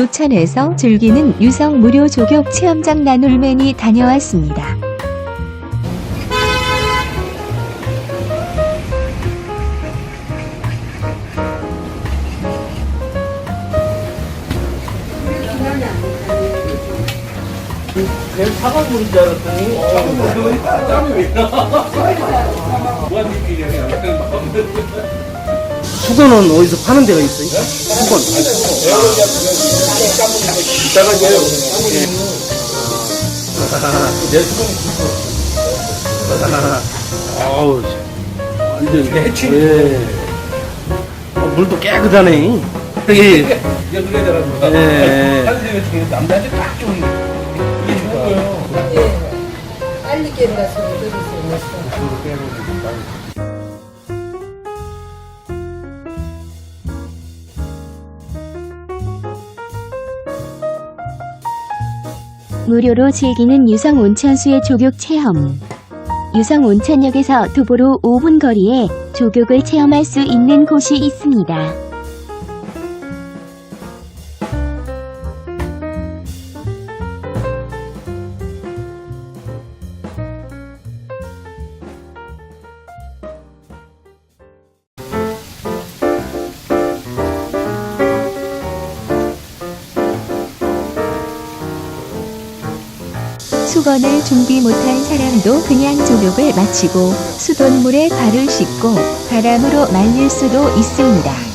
노천에서 즐기는 유성 무료 조격 체험장 나눌맨이 다녀왔습니다. 내가 차가운 물인 줄 알았더니 차가운 물이 땀이 왜 나? 무한리필이야 수건은 어디서 파는 데가 있어요? 수건. 이따가 이제 내 수건 아우, 완전. 해치. 예. 어, 물도 깨끗하네. 예. 되는 거야 예. 남자한테 딱 좋은 이게 좋은 거예요 예. 빨리 수 있어. 무료로 즐기는 유성 온천수의 조격 체험. 유성 온천역에서 도보로 5분 거리에 조격을 체험할 수 있는 곳이 있습니다. 수건을 준비 못한 사람도 그냥 조격을 마치고 수돗물에 발을 씻고 바람으로 말릴 수도 있습니다.